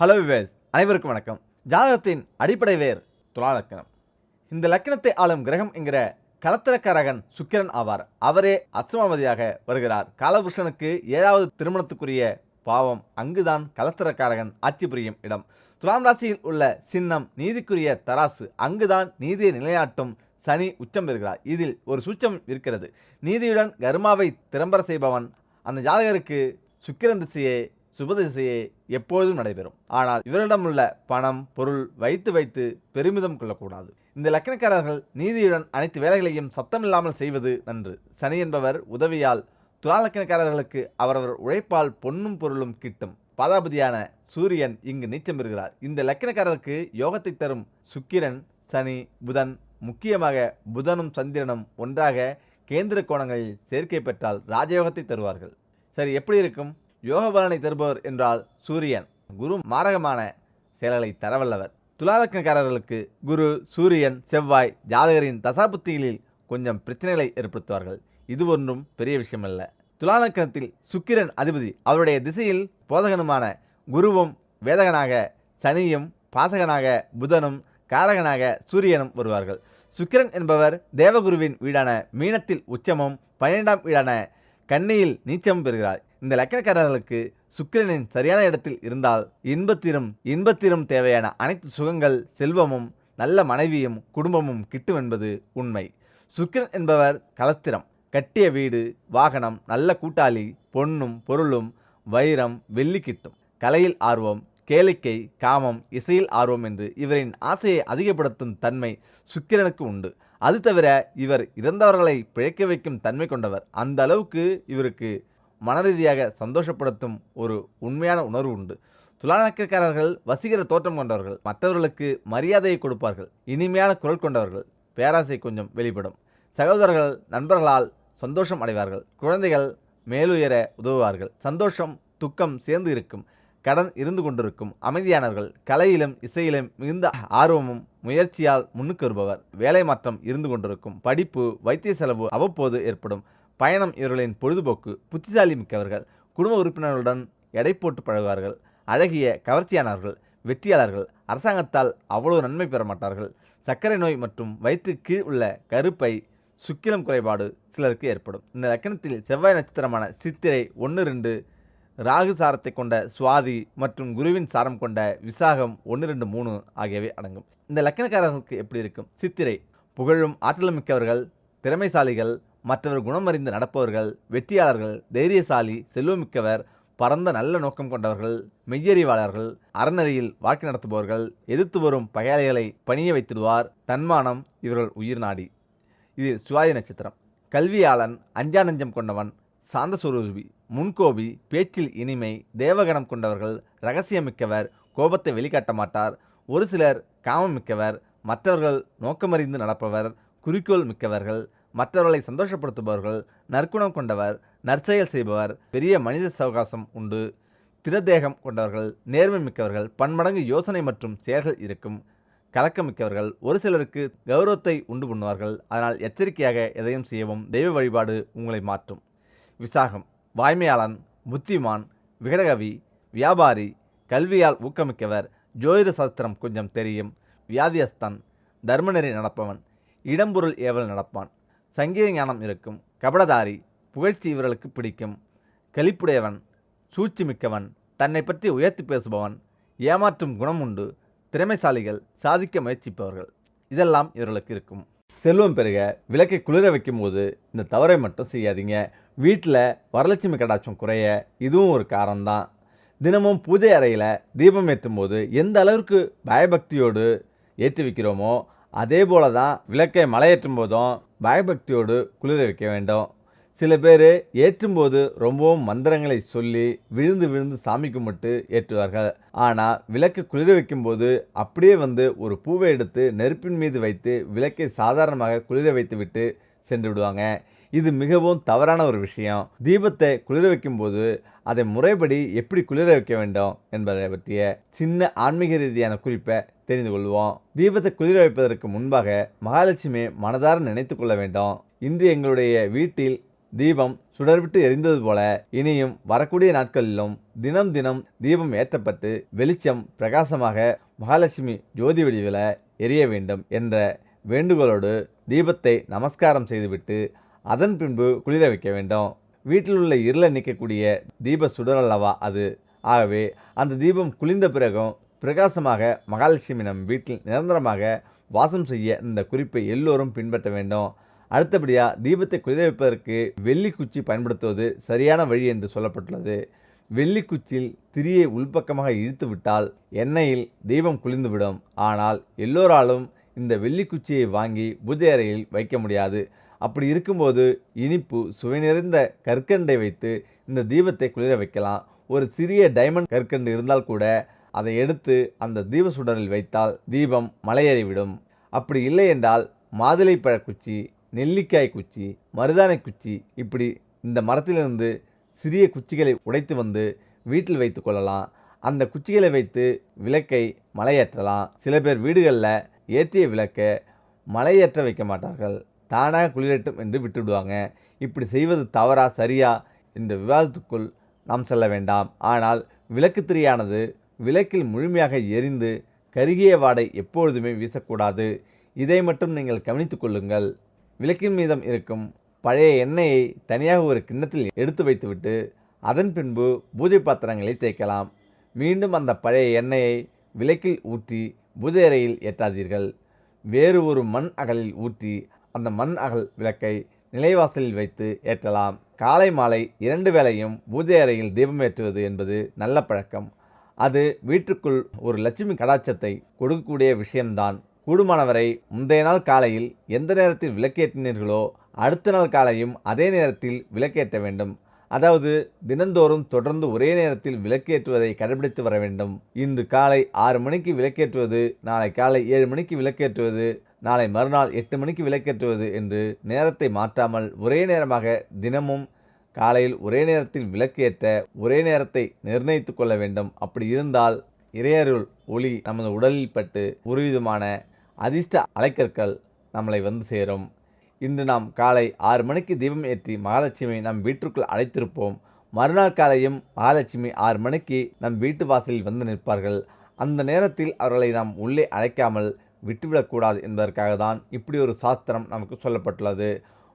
Hello wives அனைவருக்கும் வணக்கம். ஜாதகத்தின் அடிப்படை வேர் துலா லக்கணம். இந்த லக்கணத்தை ஆளும் கிரகம் என்கிற கலத்திரக்காரகன் சுக்கிரன் ஆவார். அவரே அஸ்தமாவதியாக வருகிறார். காலபுருஷனுக்கு ஏழாவது திருமணத்துக்குரிய பாவம் அங்குதான் கலத்திரக்காரகன் ஆட்சி புரியும் இடம். துலாம் ராசியில் உள்ள சின்னம் நீதிக்குரிய தராசு அங்குதான் நீதியை நிலையாட்டும் சனி உச்சம் பெறுகிறார். இதில் ஒரு சூச்சம் இருக்கிறது. நீதியுடன் கர்மாவை திறம்பர செய்பவன் அந்த ஜாதகருக்கு சுக்கிரன் திசையை சுபதிசையே எப்பொழுதும் நடைபெறும். ஆனால் இவரிடமுள்ள பணம் பொருள் வைத்து வைத்து பெருமிதம் கொள்ளக்கூடாது. இந்த லக்கணக்காரர்கள் நீதியுடன் அனைத்து வேலைகளையும் சத்தமில்லாமல் செய்வது நன்று. சனி என்பவர் உதவியால் துலாலக்கணக்காரர்களுக்கு அவரவர் உழைப்பால் பொன்னும் பொருளும் கிட்டும். பாதாபதியான சூரியன் இங்கு நீச்சம் பெறுகிறார். இந்த லக்கணக்காரருக்கு யோகத்தை தரும் சுக்கிரன் சனி புதன் முக்கியமாக புதனும் சந்திரனும் ஒன்றாக கேந்திர கோணங்களில் சேர்க்கை பெற்றால் ராஜயோகத்தை தருவார்கள். சரி எப்படி இருக்கும்? யோக பலனை தருபவர் என்றால் சூரியன் குரு மாரகமான செயல்களை தரவல்லவர். துலாலக்கணக்காரர்களுக்கு குரு சூரியன் செவ்வாய் ஜாதகரின் தசாபுத்திகளில் கொஞ்சம் பிரச்சனைகளை ஏற்படுத்துவார்கள். இது ஒன்றும் பெரிய விஷயமல்ல. துலாலக்கணத்தில் சுக்கிரன் அதிபதி. அவருடைய திசையில் போதகனுமான குருவும் வேதகனாக சனியும் பாசகனாக புதனும் காரகனாக சூரியனும் வருவார்கள். சுக்கிரன் என்பவர் தேவகுருவின் வீடான மீனத்தில் உச்சமும் பன்னிரெண்டாம் வீடான கன்னியில் நீச்சமும் பெறுகிறார். இந்த லக்கணக்காரர்களுக்கு சுக்கிரனின் சரியான இடத்தில் இருந்தால் இன்பத்திலும் இன்பத்திலும் தேவையான அனைத்து சுகங்கள் செல்வமும் நல்ல மனைவியும் குடும்பமும் கிட்டும் என்பது உண்மை. சுக்கிரன் என்பவர் கலத்திரம். கட்டிய வீடு வாகனம் நல்ல கூட்டாளி பொன்னும் பொருளும் வைரம் வெள்ளி கிட்டும் கலையில் ஆர்வம் கேளிக்கை காமம் இசையில் ஆர்வம் என்று இவரின் ஆசையை அதிகப்படுத்தும் தன்மை சுக்கிரனுக்கு உண்டு. அது தவிர இவர் இறந்தவர்களை பிழைக்க வைக்கும் தன்மை கொண்டவர். அந்த அளவுக்கு இவருக்கு மனரீதியாக சந்தோஷப்படுத்தும் ஒரு உண்மையான உணர்வு உண்டு. துலாநக்கக்காரர்கள் வசீகர தோற்றம் கொண்டவர்கள். மற்றவர்களுக்கு மரியாதையை கொடுப்பார்கள். இனிமையான குரல் கொண்டவர்கள். பேராசை கொஞ்சம் வெளிப்படும். சகோதரர்கள் நண்பர்களால் சந்தோஷம் அடைவார்கள். குழந்தைகள் மேலுயர உதவுவார்கள். சந்தோஷம் துக்கம் சேர்ந்து இருக்கும். கடன் இருந்து கொண்டிருக்கும். அமைதியானவர்கள் கலையிலும் இசையிலும் மிகுந்த ஆர்வமும் முயற்சியால் முன்னுக்கு வருபவர். வேலை மாற்றம் இருந்து கொண்டிருக்கும். படிப்பு வைத்திய செலவு அவ்வப்போது ஏற்படும். பயணம் இவர்களின் பொழுதுபோக்கு புத்திசாலி மிக்கவர்கள் குடும்ப உறுப்பினர்களுடன் எடை போட்டு பழகுவார்கள் அழகிய கவர்ச்சியானவர்கள் வெற்றியாளர்கள் அரசாங்கத்தால் அவ்வளவு நன்மை பெற மாட்டார்கள் சர்க்கரை நோய் மற்றும் வயிற்று கீழ் உள்ள கருப்பை சுக்கிலம் குறைபாடு சிலருக்கு ஏற்படும். இந்த லக்கணத்தில் செவ்வாய் நட்சத்திரமான சித்திரை ஒன்று ரெண்டு ராகு சாரத்தை கொண்ட சுவாதி மற்றும் குருவின் சாரம் கொண்ட விசாகம் ஒன்று ரெண்டு மூணு ஆகியவை அடங்கும். இந்த லக்கணக்காரர்களுக்கு எப்படி இருக்கும்? சித்திரை புகழும் ஆற்றலும் மிக்கவர்கள் திறமைசாலிகள் மற்றவர் குணமறிந்து நடப்பவர்கள் வெற்றியாளர்கள் தைரியசாலி செல்வமிக்கவர் பரந்த நல்ல நோக்கம் கொண்டவர்கள் மெய்யறிவாளர்கள் அறநெறியில் வாழ்க்கை நடத்துபவர்கள் எதிர்த்து வரும் பகையாளிகளை பணிய வைத்திடுவார் தன்மானம் இவர்கள் உயிர் நாடி. இது சுவாதி நட்சத்திரம். கல்வியாளன் அஞ்சா நெஞ்சம் கொண்டவன் சுரூபி முன்கோபி பேச்சில் இனிமை தேவகணம் கொண்டவர்கள் ரகசியமிக்கவர் கோபத்தை வெளிக்காட்ட மாட்டார் ஒரு சிலர் காமம் மிக்கவர் மற்றவர்கள் நோக்கமறிந்து நடப்பவர் குறிக்கோள் மிக்கவர்கள் மற்றவர்களை சந்தோஷப்படுத்துபவர்கள் நற்குணம் கொண்டவர் நற்செயல் செய்பவர் பெரிய மனித சவகாசம் உண்டு. திறதேகம் கொண்டவர்கள் நேர்மை மிக்கவர்கள் பன்மடங்கு யோசனை மற்றும் செயல்கள் இருக்கும். கலக்கமிக்கவர்கள் ஒரு சிலருக்கு கௌரவத்தை உண்டு பண்ணுவார்கள். அதனால் எச்சரிக்கையாக எதையும் செய்யவும் தெய்வ வழிபாடு உங்களை மாற்றும். விசாகம் வாய்மையாளன் புத்திமான் விகடகவி வியாபாரி கல்வியால் ஊக்கமிக்கவர் ஜோதிட சாஸ்திரம் கொஞ்சம் தெரியும். வியாதியஸ்தான் தர்மநெறி நடப்பவன் இடம்பொருள் ஏவல் நடப்பான். சங்கீத ஞானம் இருக்கும். கபடதாரி புகழ்ச்சி இவர்களுக்கு பிடிக்கும். கலிப்புடையவன் சூழ்ச்சி மிக்கவன் தன்னை பற்றி உயர்த்தி பேசுபவன் ஏமாற்றும் குணம் உண்டு திறமைசாலிகள் சாதிக்க முயற்சிப்பவர்கள். இதெல்லாம் இவர்களுக்கு இருக்கும். செல்வம் பெருக விளக்கை குளிர வைக்கும்போது இந்த தவறை மட்டும் செய்யாதீங்க. வீட்டில் வரலட்சுமி கடாட்சம் குறைய இதுவும் ஒரு காரணம்தான். தினமும் பூஜை அறையில் தீபம் ஏற்றும் போது எந்த அளவுக்கு பயபக்தியோடு ஏற்றி வைக்கிறோமோ அதே போல தான் விளக்கை மலையேற்றும் போதும் பயபக்தியோடு குளிர வைக்க வேண்டும். சில பேர் ஏற்றும்போது ரொம்பவும் மந்திரங்களை சொல்லி விழுந்து விழுந்து சாமி கும்பிட்டு ஏற்றுவார்கள். ஆனால் விளக்கு குளிர வைக்கும்போது அப்படியே வந்து ஒரு பூவை எடுத்து நெருப்பின் மீது வைத்து விளக்கை சாதாரணமாக குளிர வைத்து விட்டு சென்று விடுவாங்க இது மிகவும் தவறான ஒரு விஷயம். தீபத்தை குளிர வைக்கும்போது அதை முறைப்படி எப்படி குளிர வைக்க வேண்டும் என்பதை பற்றிய சின்ன ஆன்மீக ரீதியான குறிப்பை தெரிந்து கொள்வோம். தீபத்தை குளிர வைப்பதற்கு முன்பாக மகாலட்சுமி மனதார நினைத்து கொள்ள வேண்டும். இன்று எங்களுடைய வீட்டில் தீபம் சுடர்விட்டு எரிந்தது போல இனியும் வரக்கூடிய நாட்களிலும் தினம் தினம் தீபம் ஏற்றப்பட்டு வெளிச்சம் பிரகாசமாக மகாலட்சுமி ஜோதி வடிவில் எரிய வேண்டும் என்ற வேண்டுகோளோடு தீபத்தை நமஸ்காரம் செய்துவிட்டு அதன் பின்பு குளிர வைக்க வேண்டும். வீட்டில் உள்ள இருளை நிற்கக்கூடிய தீப சுடர் அல்லவா அது? ஆகவே அந்த தீபம் குளிர்ந்த பிறகும் பிரகாசமாக மகாலட்சுமி நம் வீட்டில் நிரந்தரமாக வாசம் செய்ய இந்த குறிப்பை எல்லோரும் பின்பற்ற வேண்டும். அடுத்தபடியாக தீபத்தை குளிர வைப்பதற்கு வெள்ளி குச்சி பயன்படுத்துவது சரியான வழி என்று சொல்லப்பட்டுள்ளது. வெள்ளி குச்சியில் திரியை உள்பக்கமாக இழுத்து விட்டால் எண்ணெயில் தீபம் குளிர்ந்துவிடும். ஆனால் எல்லோராலும் இந்த வெள்ளி குச்சியை வாங்கி பூஜை அறையில் வைக்க முடியாது. அப்படி இருக்கும்போது இனிப்பு சுவை நிறைந்த கற்கண்டை வைத்து இந்த தீபத்தை குளிர வைக்கலாம் ஒரு சிறிய டைமண்ட் கற்கண்டு இருந்தால் கூட அதை எடுத்து அந்த தீப சுடரில் வைத்தால் தீபம் மலையேறிவிடும் அப்படி இல்லை என்றால் மாதுளைப்பழ குச்சி நெல்லிக்காய் குச்சி மருதானை குச்சி இப்படி இந்த மரத்திலிருந்து சிறிய குச்சிகளை உடைத்து வந்து வீட்டில் வைத்து கொள்ளலாம். அந்த குச்சிகளை வைத்து விளக்கை மலையேற்றலாம். சில பேர் வீடுகளில் ஏற்றிய விளக்கை மலையேற்ற வைக்க மாட்டார்கள். தானாக குளிரட்டும் என்று விட்டுவிடுவாங்க. இப்படி செய்வது தவறா சரியா? என்ற விவாதத்துக்குள் நாம் செல்ல வேண்டாம். ஆனால் விளக்கு திரியானது விளக்கில் முழுமையாக எரிந்து கருகிய வாடை எப்பொழுதுமே வீசக்கூடாது. இதை மட்டும் நீங்கள் கவனித்து கொள்ளுங்கள். விளக்கின் மீதம் இருக்கும் பழைய எண்ணெயை தனியாக ஒரு கிண்ணத்தில் எடுத்து வைத்துவிட்டு அதன் பின்பு பூஜை பாத்திரங்களை தேய்க்கலாம். மீண்டும் அந்த பழைய எண்ணெயை விளக்கில் ஊற்றி பூஜை அறையில் ஏற்றாதீர்கள். வேறு ஒரு மண் அகலில் ஊற்றி அந்த மண் அகல் விளக்கை நிலைவாசலில் வைத்து ஏற்றலாம். காலை மாலை இரண்டு வேளையும் பூஜை அறையில் தீபம் ஏற்றுவது என்பது நல்ல பழக்கம். அது வீட்டுக்குள் ஒரு லட்சுமி கடாட்சத்தை கொடுக்கக்கூடிய விஷயம்தான். கூடுமானவரை முந்தைய நாள் காலையில் எந்த நேரத்தில் விளக்கேற்றினீர்களோ அடுத்த நாள் காலையும் அதே நேரத்தில் விளக்கேற்ற வேண்டும். அதாவது தினந்தோறும் தொடர்ந்து ஒரே நேரத்தில் விளக்கேற்றுவதை கடைபிடித்து வர வேண்டும். இன்று காலை ஆறு மணிக்கு விளக்கேற்றுவது நாளை காலை ஏழு மணிக்கு விளக்கேற்றுவது நாளை மறுநாள் எட்டு மணிக்கு விளக்கேற்றுவது என்று நேரத்தை மாற்றாமல் ஒரே நேரமாக தினமும் காலையில் ஒரே நேரத்தில் விளக்கேற்ற ஒரே நேரத்தை நிர்ணயித்து கொள்ள வேண்டும். அப்படி இருந்தால் இறையருள் ஒளி நமது உடலில் பட்டு ஒருவிதமான அதிர்ஷ்ட அலைக்கற்கள் நம்மளை வந்து சேரும். இன்று நாம் காலை ஆறு மணிக்கு தீபம் ஏற்றி மகாலட்சுமியை நம் வீட்டிற்குள் அழைத்திருப்போம். மறுநாள் காலையும் மகாலட்சுமி ஆறு மணிக்கு நம் வீட்டு வாசலில் வந்து நிற்பார்கள். அந்த நேரத்தில் அவர்களை நாம் உள்ளே அழைக்காமல் விட்டுவிடக்கூடாது என்பதற்காக தான் இப்படி ஒரு சாஸ்திரம் நமக்கு சொல்லப்பட்டுள்ளது.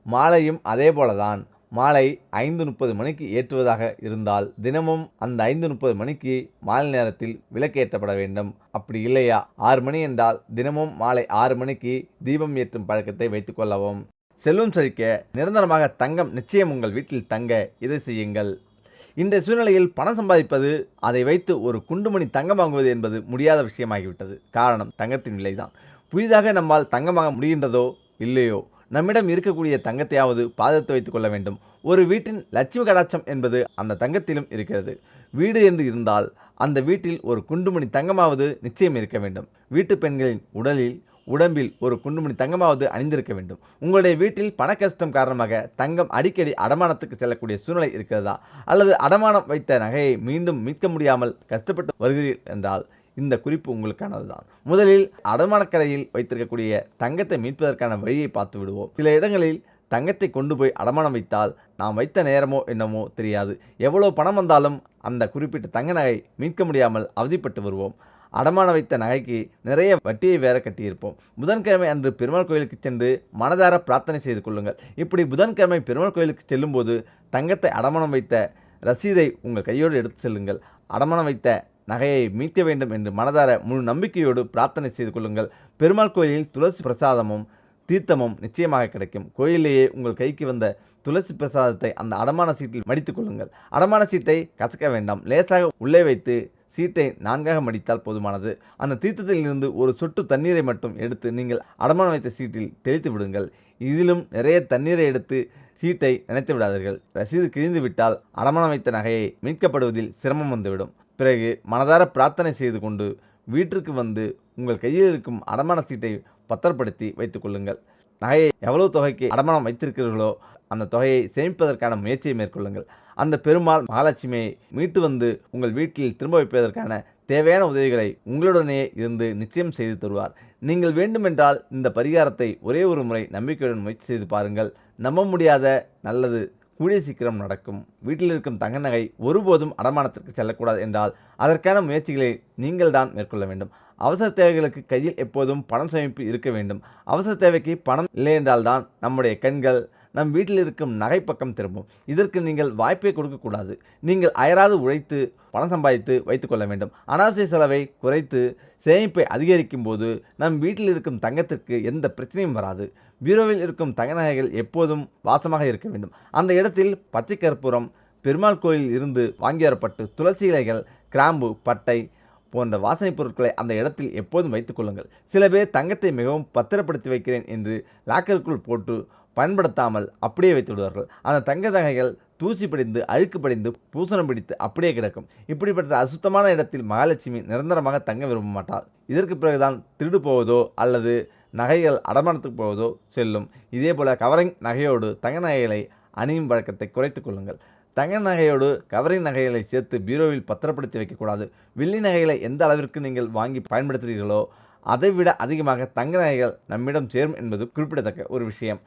மாலையும் அதே போலதான். மாலை ஐந்து முப்பது மணிக்கு ஏற்றுவதாக இருந்தால் தினமும் அந்த ஐந்து முப்பது மணிக்கு மாலை நேரத்தில் விளக்கேற்றப்பட வேண்டும். அப்படி இல்லையா? ஆறு மணி என்றால் தினமும் மாலை ஆறு மணிக்கு தீபம் ஏற்றும் பழக்கத்தை வைத்துக்கொள்ளவும் செல்வம் செழிக்க நிரந்தரமாக தங்கம் நிச்சயம் உங்கள் வீட்டில் தங்க. இதை செய்யுங்கள். இன்றைய சூழ்நிலையில் பணம் சம்பாதிப்பது அதை வைத்து ஒரு குண்டுமணி தங்கம் வாங்குவது என்பது முடியாத விஷயமாகிவிட்டது. காரணம் தங்கத்தின் விலைதான். புதிதாக நம்மால் தங்கமாக முடிகின்றதோ இல்லையோ? நம்மிடம் இருக்கக்கூடிய தங்கத்தையாவது பாதத்து வைத்துக் கொள்ள வேண்டும். ஒரு வீட்டின் லட்சுமி கடாட்சம் என்பது அந்த தங்கத்திலும் இருக்கிறது. வீடு என்று இருந்தால் அந்த வீட்டில் ஒரு குண்டுமணி தங்கமாவது நிச்சயம் இருக்க வேண்டும். வீட்டு பெண்களின் உடலில் உடம்பில் ஒரு குண்டுமணி தங்கமாவது அணிந்திருக்க வேண்டும். உங்களுடைய வீட்டில் பண கஷ்டம் காரணமாக தங்கம் அடிக்கடி அடமானத்துக்கு செல்லக்கூடிய சூழ்நிலை இருக்கிறதா? அல்லது அடமானம் வைத்த நகையை மீண்டும் மீட்க முடியாமல் கஷ்டப்பட்டு வருகிறீர்கள் என்றால் இந்த குறிப்பு உங்களுக்கானது தான் முதலில் அடமானக்கடையில் வைத்திருக்கக்கூடிய தங்கத்தை மீட்பதற்கான வழியை பார்த்து விடுவோம். சில இடங்களில் தங்கத்தை கொண்டு போய் அடமானம் வைத்தால் நாம் வைத்த நேரமோ என்னமோ தெரியாது. எவ்வளோ பணம் வந்தாலும் அந்த குறிப்பிட்ட தங்க நகை மீட்க முடியாமல் அவதிப்பட்டு வருவோம். அடமான வைத்த நகைக்கு நிறைய வட்டியை வேற கட்டியிருப்போம். புதன்கிழமை அன்று பெருமாள் கோயிலுக்கு சென்று மனதார பிரார்த்தனை செய்து கொள்ளுங்கள். இப்படி புதன்கிழமை பெருமாள் கோயிலுக்கு செல்லும்போது தங்கத்தை அடமானம் வைத்த ரசீதை உங்கள் கையோடு எடுத்து செல்லுங்கள். அடமானம் வைத்த நகையை மீட்க வேண்டும் என்று மனதார முழு நம்பிக்கையோடு பிரார்த்தனை செய்து கொள்ளுங்கள். பெருமாள் கோயிலில் துளசி பிரசாதமும் தீர்த்தமும் நிச்சயமாக கிடைக்கும். கோயிலேயே உங்கள் கைக்கு வந்த துளசி பிரசாதத்தை அந்த அடமான சீட்டில் மடித்துக் கொள்ளுங்கள். அடமான சீட்டை கசக்க வேண்டாம். லேசாக உள்ளே வைத்து சீட்டை நான்காக மடித்தால் போதுமானது. அந்த தீர்த்தத்தில் இருந்து ஒரு சொட்டு தண்ணீரை மட்டும் எடுத்து நீங்கள் அடமானம் வைத்த சீட்டில் தெளித்து விடுங்கள். இதிலும் நிறைய தண்ணீரை எடுத்து சீட்டை நினைத்து விடாதீர்கள். ரசீது கிழிந்து விட்டால் அடமானம் வைத்த நகையை மீட்கப்படுவதில் சிரமம் வந்துவிடும். பிறகு மனதார பிரார்த்தனை செய்து கொண்டு வீட்டிற்கு வந்து உங்கள் கையில் இருக்கும் அடமான சீட்டை பத்திரப்படுத்தி வைத்துக் கொள்ளுங்கள். நகையை எவ்வளவு தொகைக்கு அடமானம் வைத்திருக்கிறீர்களோ அந்த தொகையை சேமிப்பதற்கான முயற்சியை மேற்கொள்ளுங்கள். அந்த பெருமாள் மகாலட்சுமியை மீட்டு வந்து உங்கள் வீட்டில் திரும்ப வைப்பதற்கான தேவையான உதவிகளை உங்களுடனே இருந்து நிச்சயம் செய்து தருவார். நீங்கள் வேண்டுமென்றால் இந்த பரிகாரத்தை ஒரே ஒரு முறை நம்பிக்கையுடன் முயற்சி செய்து பாருங்கள். நம்ப முடியாத நல்லது கூடிய சீக்கிரம் நடக்கும். வீட்டில் இருக்கும் தங்க நகை ஒருபோதும் அடமானத்திற்கு செல்லக்கூடாது என்றால் அதற்கான முயற்சிகளை நீங்கள் தான் மேற்கொள்ள வேண்டும். அவசர தேவைகளுக்கு கையில் எப்போதும் பணம் சேமிப்பு இருக்க வேண்டும். அவசர தேவைக்கு பணம் இல்லை என்றால்தான் நம்முடைய கண்கள் நம் வீட்டில் இருக்கும் நகை பக்கம் திரும்பும். இதற்கு நீங்கள் வாய்ப்பே கொடுக்கக்கூடாது. நீங்கள் அயராது உழைத்து பணம் சம்பாதித்து வைத்துக்கொள்ள வேண்டும். அனாவசிய செலவை குறைத்து சேமிப்பை அதிகரிக்கும் போது நம் வீட்டில் இருக்கும் தங்கத்திற்கு எந்த பிரச்சனையும் வராது. பீரோவில் இருக்கும் தங்க நகைகள் எப்போதும் வாசமாக இருக்க வேண்டும். அந்த இடத்தில் பச்சை கற்பூரம் பெருமாள் கோயில் இருந்து வாங்கி வரப்பட்டு துளசி இலைகள் கிராம்பு பட்டை போன்ற வாசனைப் பொருட்களை அந்த இடத்தில் எப்போதும் வைத்துக்கொள்ளுங்கள் சில பேர் தங்கத்தை மிகவும் பத்திரப்படுத்தி வைக்கிறேன் என்று லாக்கருக்குள் போட்டு பயன்படுத்தாமல் அப்படியே வைத்து விடுவார்கள். அந்த தங்க நகைகள் தூசி படிந்து அழுக்கு படிந்து பூசணம் பிடித்து அப்படியே கிடக்கும். இப்படிப்பட்ட அசுத்தமான இடத்தில் மகாலட்சுமி நிரந்தரமாக தங்க விரும்ப மாட்டாள். இதற்கு பிறகுதான் திருடு போவதோ அல்லது நகைகள் அடமானத்துக்கு போவதோ செல்லும். இதே போல கவரிங் நகையோடு தங்க நகைகளை அணியும் வழக்கத்தை குறைத்து கொள்ளுங்கள். தங்க நகையோடு கவரிங் நகைகளை சேர்த்து பீரோவில் பத்திரப்படுத்தி வைக்கக்கூடாது. வெள்ளி நகைகளை எந்த அளவிற்கு நீங்கள் வாங்கி பயன்படுத்துகிறீர்களோ அதைவிட அதிகமாக தங்க நகைகள் நம்மிடம் சேரும் என்பது குறிப்பிடத்தக்க ஒரு விஷயம்.